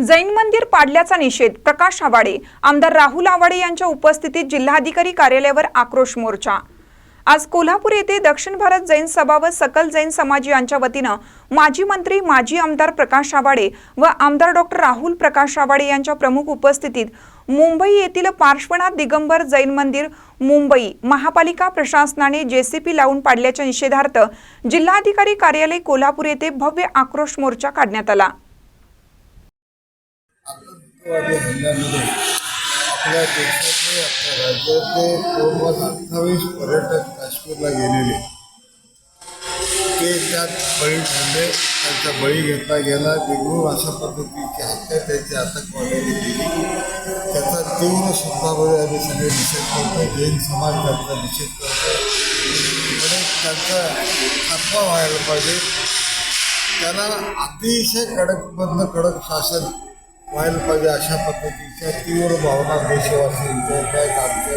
जैन मंदिर पाडल्याचा निषेध प्रकाश आवाडे आमदार राहुल आवाडे यांच्या उपस्थितीत जिल्हाधिकारी कार्यालयावर आक्रोश मोर्चा. आज कोल्हापूर येथे दक्षिण भारत जैन सभा व सकल जैन समाज यांच्या वतीनं माजी मंत्री माजी आमदार प्रकाश आवाडे व आमदार डॉक्टर राहुल प्रकाश आवाडे यांच्या प्रमुख उपस्थितीत मुंबई येथील पार्श्वनाथ दिगंबर जैन मंदिर मुंबई महापालिका प्रशासनाने जेसीपी लावून पाडल्याच्या निषेधार्थ जिल्हाधिकारी कार्यालय कोल्हापूर येथे भव्य आक्रोश मोर्चा काढण्यात आला. जिल्ह्यामध्ये आपल्या देशातले आपल्या राज्यातले जवळपास अठ्ठावीस पर्यटक काश्मीरला गेलेले. ते त्यात बळी ठरले त्यांचा बळी घेतला गेला वेगळून अशा पद्धतीची हत्या त्यांची आतंकवाद्यांनी केली त्याचा तीव्र शब्दामध्ये आम्ही सगळे निषेध करतो जैन समाज त्यांचा निषेध करतो आणि त्यांचा आत्मा व्हायला पाहिजे. त्यांना अतिशय कडकमधलं कडक शासन व्हायला पाहिजे अशा पद्धतीच्या तीव्र भावना देशवासियांच्या आहेत आमच्या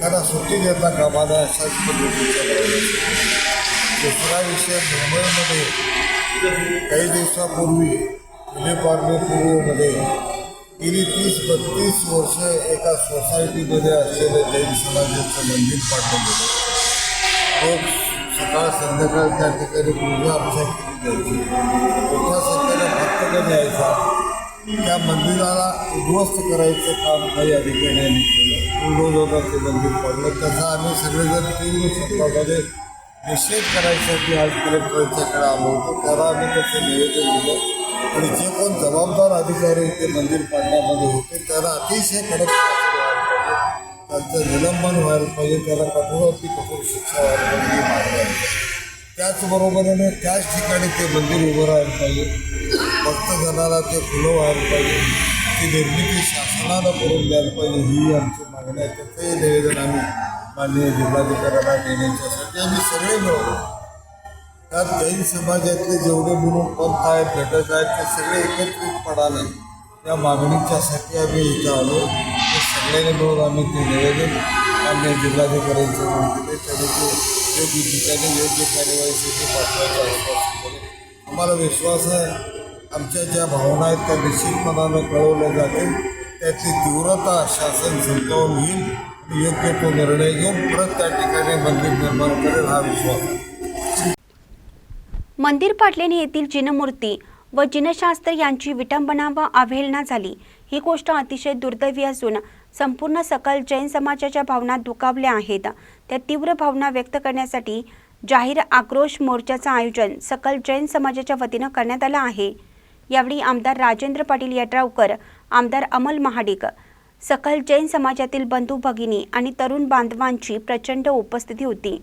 त्यांना सुट्टी देता कामा नये अशाच पद्धतीच्या. दुसरा विषय मुंबईमध्ये काही दिवसापूर्वी पूर्वीमध्ये गेली तीस बत्तीस वर्ष एका सोसायटीमध्ये असलेलं जैन समाजाचं मंदिर गेलं लोक सकाळ संध्याकाळ त्या ठिकाणी पूजा अर्चा केली जायची मोठ्या संख्येने भक्तगण यायचा त्या मंदिराला उद्ध्वस्त करायचं काम काही अधिकाऱ्यांनी केलं. बुलडोजरचं ते मंदिर पडलं. त्याचा आम्ही सगळेजण तीन शब्दामध्ये निषेध करायसाठी आज कलेक्टरच्याकडे आलो होतो. त्याला आम्ही त्याचं निवेदन दिलं. आणि जे कोण जबाबदार अधिकारी ते मंदिर पाडण्यामध्ये होते त्याला अतिशय कडक त्यांचं निलंबन व्हायला पाहिजे. त्याला कठोराती कठोर शिक्षा व्हायला पाहिजे. ही त्याचबरोबरीने त्याच ठिकाणी ते मंदिर उभं राहायला पाहिजे. भक्तजनाला ते खुलं व्हायला पाहिजे ती निर्मिती शासनानं करून द्यायला पाहिजे ही आमची मागणी आहे. त्याचंही निवेदन आम्ही माननीय जिल्हाधिकाऱ्यांना देण्याच्यासाठी आम्ही सगळे मिळवलो त्यात जैन समाजातले जेवढे म्हणून पंथ आहेत, घटक आहेत, ते सगळे एकत्रितपणाने या मागणीच्यासाठी आम्ही इथं आलो. ते सगळ्यांनी मिळून आम्ही ते निवेदन मान्य जिल्हाधिकाऱ्यांचं दिले योग्य ठिकाणी योग्य कार्यवाहीसाठी पाठवायचं आम्हाला विश्वास आहे. आमच्या ज्या भावना आहेत त्या निश्चितपणानं कळवल्या जातील. त्याची तीव्रता शासन समजावून घेईल योग्य तो निर्णय घेऊन परत त्या ठिकाणी मंदिर निर्माण करेल हा विश्वास मंदिर पाटलेने येथील जिनमूर्ती व जिनशास्त्र यांची विटंबना व अवहेलना झाली. ही गोष्ट अतिशय दुर्दैवी असून संपूर्ण सकल जैन समाजाच्या भावना दुखावल्या आहेत. त्या तीव्र भावना व्यक्त करण्यासाठी जाहीर आक्रोश मोर्चाचं आयोजन सकल जैन समाजाच्या वतीनं करण्यात आलं आहे. यावेळी आमदार राजेंद्र पाटील यड्रावकर आमदार अमल महाडिक सकल जैन समाजातील बंधू भगिनी आणि तरुण बांधवांची प्रचंड उपस्थिती होती.